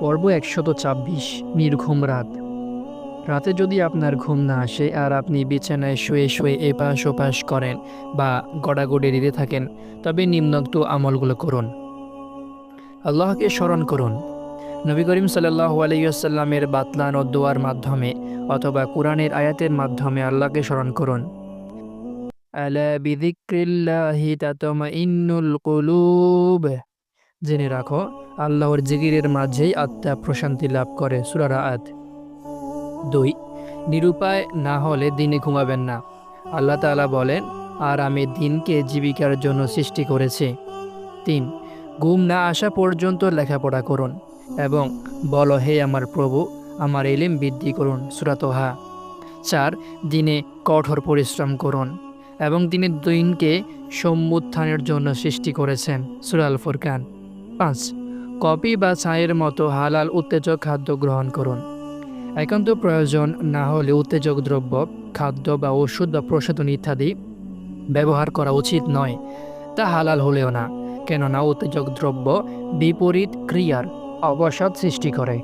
পর্ব একশত ছাব্বিশ নির্ঘুম রাত। রাতে যদি আপনার ঘুম না আসে আর আপনি বিছানায় শুয়ে শুয়ে এপাশ ওপাশ করেন বা গড়াগড়ি দিতে থাকেন, তবে নিম্নোক্ত আমলগুলো করুন। আল্লাহকে স্মরণ করুন। নবী করিম সাল্লাহ আলাইসাল্লামের বাতলান ও দোয়ার মাধ্যমে অথবা কোরআনের আয়াতের মাধ্যমে আল্লাহকে স্মরণ করুন। আলা বিদিক্রিল্লাহি তাতমাইন্নুল কুলুব। জেনে রাখো, আল্লাহর জিগিরের মাঝেই আত্মা প্রশান্তি লাভ করে, সুরারা আদ দুই, নিরুপায় না হলে দিনে ঘুমাবেন না। আল্লাহ তাআলা বলেন, আর আমি দিনকে জীবিকার জন্য সৃষ্টি করেছি। তিন, ঘুম না আসা পর্যন্ত লেখাপড়া করুন এবং বলো, হে আমার প্রভু, আমার এলিম বৃদ্ধি করুন। সুরাতহা চার, দিনে কঠোর পরিশ্রম করুন এবং তিনি দিনকে সম্মুত্থানের জন্য সৃষ্টি করেছেন সুরাল ফুরকান পাঁচ, কপি বা চায়ের মতো হালাল উত্তেজক খাদ্য গ্রহণ করুন। একান্ত প্রয়োজন না হলে উত্তেজক দ্রব্য, খাদ্য বা ওষুধ বা প্রসাধন ইত্যাদি ব্যবহার করা উচিত নয়। তা হালাল হলেও না, কেননা উত্তেজক দ্রব্য বিপরীত ক্রিয়ার অবসাদ সৃষ্টি করে।